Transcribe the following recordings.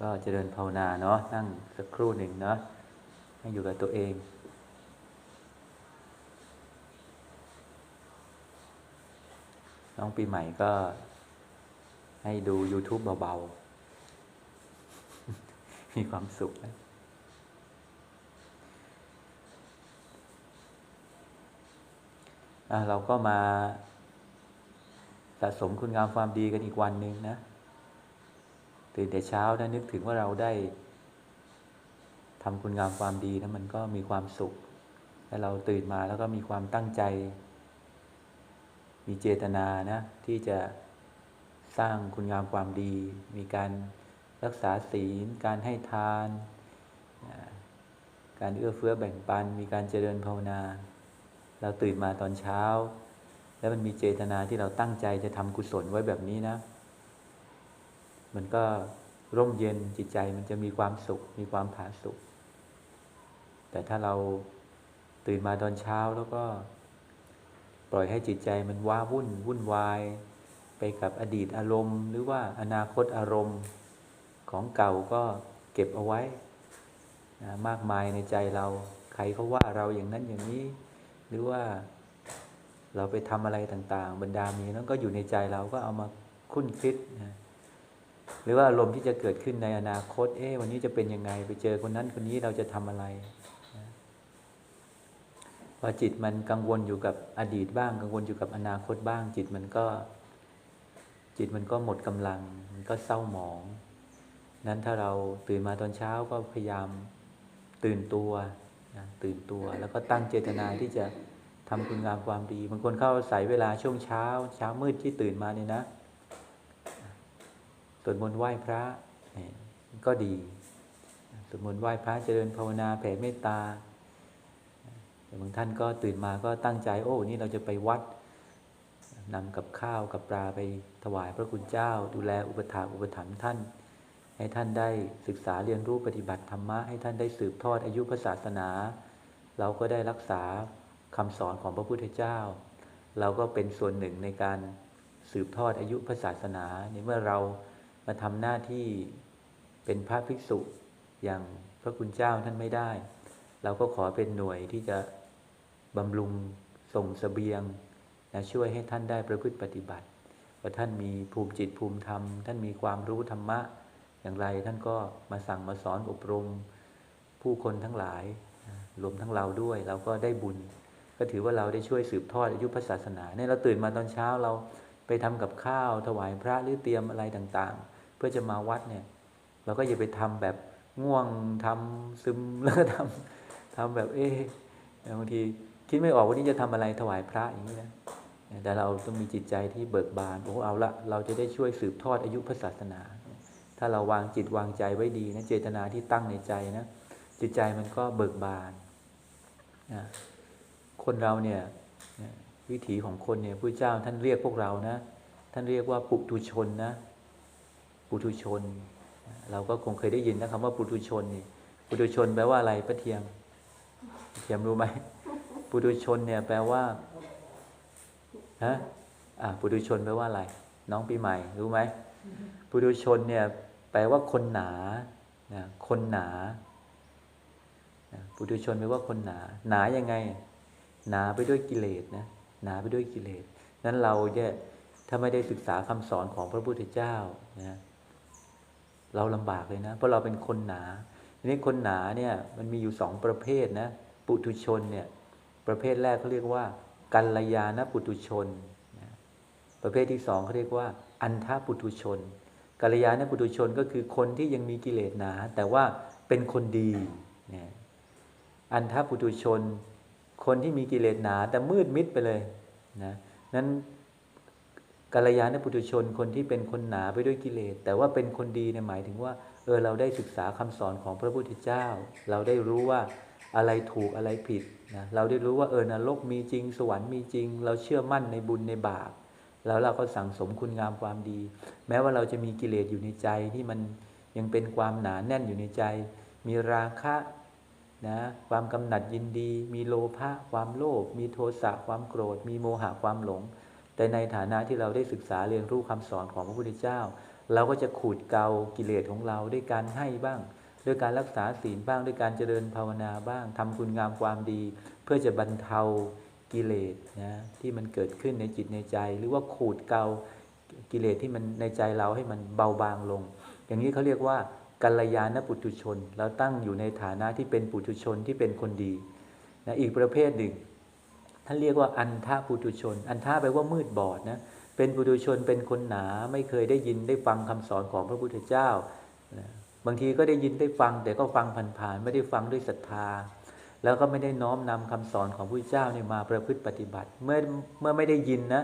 ก็เจริญภาวนาเนาะนั่งสักครู่หนึ่งเนาะให้อยู่กับตัวเองน้องปีใหม่ก็ให้ดู YouTube เบา ๆ มีความสุขนะอะเราก็มาสะสมคุณงามความดีกันอีกวันหนึ่งนะ ตื่นแต่เช้านะนึกถึงว่าเราได้ทำคุณงามความดีนะมันก็มีความสุขและเราตื่นมาแล้วก็มีความตั้งใจ มีเจตนานะที่จะสร้างคุณงามความดี มีการรักษาศีล การให้ทาน การเอื้อเฟื้อแบ่งปัน มีการเจริญภาวนา เราตื่นมาตอนเช้า แล้วมันมีเจตนาที่เราตั้งใจจะทำกุศลไว้แบบนี้นะ มันก็ร่มเย็นจิตใจมันจะมีความสุข มีความผาสุกแต่ถ้าเราตื่นมาตอนเช้าแล้วก็ ปล่อยให้จิตใจมันว้าวุ่น วุ่นวาย ไปกับอดีตอารมณ์ หรือว่าอนาคตอารมณ์ของเก่าก็เก็บเอาไว้นะมากมายในใจเรา ใครเขาว่าเราอย่างนั้นอย่างนี้ หรือว่าเราไปทำอะไรต่าง ๆ บรรดามีนั้นก็อยู่ในใจเราก็เอามาคุ้นคิดนะ หรือว่าอารมณ์ที่จะเกิดขึ้นในอนาคต เอ๊ะวันนี้จะเป็นยังไง ไปเจอคนนั้นคนนี้เราจะทำอะไรพอจิตมันกังวลอยู่กับอดีตบ้าง กังวลอยู่กับอนาคตบ้าง จิตมันก็ จิตมันก็หมดกำลัง มันก็เศร้าหมอง นั้นถ้าเราตื่นมาตอนเช้าก็พยายามตื่นตัวนะตื่นตัว แล้วก็ตั้งเจตนาที่จะทำคุณงามความดีบางคนเข้าใส่เวลาช่วงเช้า เช้ามืดที่ตื่นมาเนี่ยนะ สวดมนต์ไหว้พระก็ดีสวดมนต์ไหว้พระเจริญภาวนาแผ่เมตตาแต่บางท่านก็ตื่นมาก็ตั้งใจโอ้นี่เราจะไปวัดนำกับข้าวกับปลาไปถวายพระคุณเจ้า ดูแลอุปถาอุปถัมภ์ท่าน ให้ท่านได้ศึกษาเรียนรู้ปฏิบัติธรรมะ ให้ท่านได้สืบทอดอายุพระศาสนา เราก็ได้รักษาคำสอนของพระพุทธเจ้า เราก็เป็นส่วนหนึ่งในการสืบทอดอายุพระศาสนาในเมื่อเรา มาทำหน้าที่เป็นพระภิกษุอย่างพระคุณเจ้าท่านไม่ได้ เราก็ขอเป็นหน่วยที่จะบำรุงส่งเสบียงนะช่วยให้ท่านได้ประพฤติปฏิบัติว่าท่านมีภูมิจิตภูมิธรรม ท่านมีความรู้ธรรมะอย่างไรท่านก็มาสั่งมาสอนอบรม ผู้คนทั้งหลายรวมทั้งเราด้วย เราก็ได้บุญ ก็ถือว่าเราได้ช่วยสืบทอดอายุพระศาสนาเนี่ยเราตื่นมาตอนเช้าเราไปทำกับข้าวถวายพระหรือเตรียมอะไรต่างๆ พื่อจะมาวัดเนี่ย เราก็อย่าไปทำแบบง่วงทำซึมแล้วก็ทำทำแบบเอ๊ะบางทีคิดไม่ออกว่านี่จะทำอะไรถวายพระอย่างนี้นะแต่เราต้องมีจิตใจที่เบิกบานโอ้เอาละเราจะได้ช่วยสืบทอดอายุพระศาสนา ถ้าเราวางจิตวางใจไว้ดีนะเจตนาที่ตั้งในใจนะจิตใจมันก็เบิกบานนะคนเราเนี่ยวิถีของคนเนี่ยพระเจ้าท่านเรียกพวกเรานะ ท่านเรียกว่าปุถุชนนะ ปุถุชน เราก็คงเคยได้ยินนะคำว่าปุถุชนนี่ปุถุชนแปลว่าอะไรพระเทียมเทียมรู้ไหมปุถุชนเนี่ยแปลว่าฮะอ่าปุถุชนแปลว่าอะไร น้องปีใหม่รู้ไหมปุถุชนเนี่ยแปลว่าคนหนานะคนหนาปุถุชนแปลว่าคนหนา หนายังไง หนาไปด้วยกิเลสนะหนาไปด้วยกิเลสนั้นเราเนี่ยถ้าไม่ได้ศึกษาคำสอนของพระพุทธเจ้านะ เราลำบากเลยนะ เพราะเราเป็นคนหนาทีนี้คนหนาเนี่ยมันมีอยู่สองประเภทนะปุถุชนเนี่ยประเภทแรกเขาเรียกว่า กัลยาณปุถุชน ประเภทที่สองเขาเรียกว่า อันทปุถุชน กัลยาณปุถุชนก็คือคนที่ยังมีกิเลสหนา แต่ว่าเป็นคนดีนะอันทปุถุชน คนที่มีกิเลสหนา แต่มืดมิดไปเลยนะนั้น กัลยาณปุถุชนคนที่เป็นคนหนาไปด้วยกิเลส แต่ว่าเป็นคนดีเนี่ยหมายถึงว่าเออเราได้ศึกษาคำสอนของพระพุทธเจ้า เราได้รู้ว่าอะไรถูกอะไรผิดนะเราได้รู้ว่าเออนรกมีจริง สวรรค์มีจริง เราเชื่อมั่นในบุญในบาปแล้วเราก็สั่งสมคุณงามความดี แม้ว่าเราจะมีกิเลสอยู่ในใจที่มันยังเป็นความหนาแน่นอยู่ในใจ มีราคะนะความกำหนัดยินดี มีโลภะความโลภมีโทสะความโกรธ มีโมหะความหลง แต่ในฐานะที่เราได้ศึกษาเรียนรู้คำสอนของพระพุทธเจ้า เราก็จะขูดเกากิเลสของเราด้วยการให้บ้าง ด้วยการรักษาศีลบ้างด้วยการเจริญภาวนาบ้างทำคุณงามความดี เพื่อจะบรรเทากิเลสนะที่มันเกิดขึ้นในจิตในใจ หรือว่าขูดเกากิเลสที่มันในใจเราให้มันเบาบางลง อย่างนี้เขาเรียกว่ากัลยาณปุถุชน เราตั้งอยู่ในฐานะที่เป็นปุถุชนที่เป็นคนดีนะอีกประเภทหนึ่ง ท่านเรียกว่าอันทะปุถุชน อันทะแปลว่ามืดบอดนะเป็นปุถุชนเป็นคนหนาไม่เคยได้ยินได้ฟังคำสอนของพระพุทธเจ้า บางทีก็ได้ยินได้ฟังแต่ก็ฟังผ่านๆไม่ได้ฟังด้วยศรัทธา แล้วก็ไม่ได้น้อมนำคำสอนของพระพุทธเจ้าเนี่ยมาประพฤติปฏิบัติ เมื่อเมื่อไม่ได้ยินนะ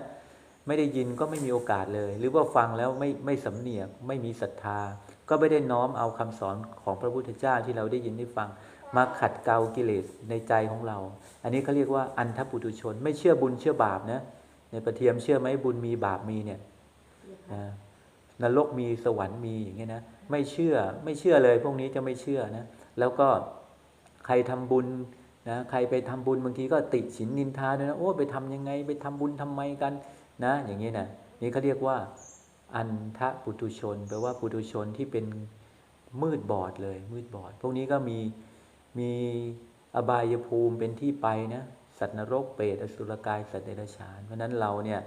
ไม่ได้ยินก็ไม่มีโอกาสเลย หรือว่าฟังแล้วไม่ไม่สำเนียกไม่มีศรัทธา ก็ไม่ได้น้อมเอาคำสอนของพระพุทธเจ้าที่เราได้ยินได้ฟัง มาขัดเกลากิเลสในใจของเรา อันนี้เขาเรียกว่าอันทปุตุชน ไม่เชื่อบุญเชื่อบาปนะในประเทียมเชื่อไหมบุญมีบาปมีเนี่ยนะนรกมีสวรรค์มีอย่างเงี้ยนะไม่เชื่อไม่เชื่อเลย พวกนี้จะไม่เชื่อนะแล้วก็ใครทำบุญนะใครไปทำบุญบางทีก็ติฉินนินทาด้วยนะโอ้ไปทำยังไงไปทำบุญทำไมกันนะ อย่างนี้นะนี่เขาเรียกว่าอันทะปุตุชนแปลว่าปุตุชนที่เป็นมืดบอดเลยมืดบอด พวกนี้ก็มี มีอบายภูมิเป็นที่ไปนะสัตว์นรกเปรตอสุรกายสัตว์เดรัจฉานเพราะนั้นเราเนี่ย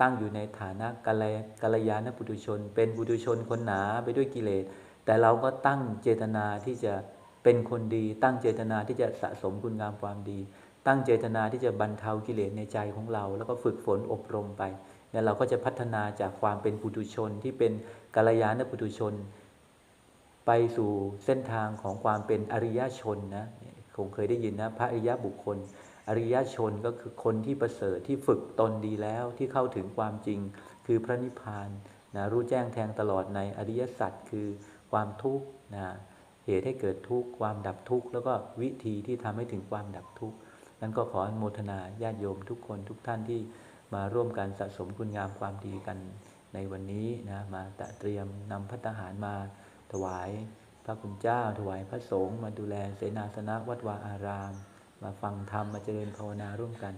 ตั้งอยู่ในฐานะกัลยกัลยาณปุตุชน เป็นปุตุชนคนหนาไปด้วยกิเลส แต่เราก็ตั้งเจตนาที่จะเป็นคนดี ตั้งเจตนาที่จะสะสมคุณงามความดี ตั้งเจตนาที่จะบรรเทากิเลสในใจของเรา แล้วก็ฝึกฝนอบรมไป แล้วเราก็จะพัฒนาจากความเป็นปุถุชนที่เป็นกัลยาณปุถุชน ไปสู่เส้นทางของความเป็นอริยชนนะคงเคยได้ยินนะพระอริยบุคคล อริยชนก็คือคนที่ประเสริฐที่ฝึกตนดีแล้วที่เข้าถึงความจริง คือพระนิพพานนะรู้แจ้งแทงตลอดในอริยสัจคือความทุกข์นะเหตุให้เกิดทุกข์ความดับทุกข์แล้วก็วิธีที่ทำให้ถึงความดับทุกข์นั้นก็ขออนุโมทนาญาติโยมทุกคนทุกท่านที่มาร่วมกันสะสมคุณงามความดีกันในวันนี้นะมาตะเตรียมนำพัฒหารมา ถวายพระคุณเจ้า ถวายพระสงฆ์มาดูแลเสนาสนะวัดวาอาราม มาฟังธรรมมาเจริญภาวนาร่วมกัน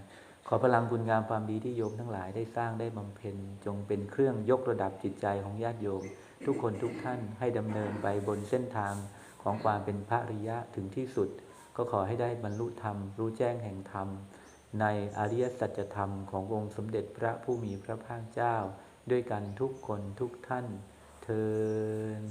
ขอพลังคุณงามความดีที่โยมทั้งหลายได้สร้างได้บำเพ็ญจงเป็นเครื่องยกระดับจิตใจของญาติโยม ทุกคนทุกท่านให้ดำเนินไปบนเส้นทางของความเป็นพระริยะถึงที่สุด ก็ขอให้ได้บรรลุธรรม รู้แจ้งแห่งธรรม ในอริยสัจธรรมขององค์สมเด็จพระผู้มีพระภาคเจ้า ด้วยกันทุกคนทุกท่าน ทิน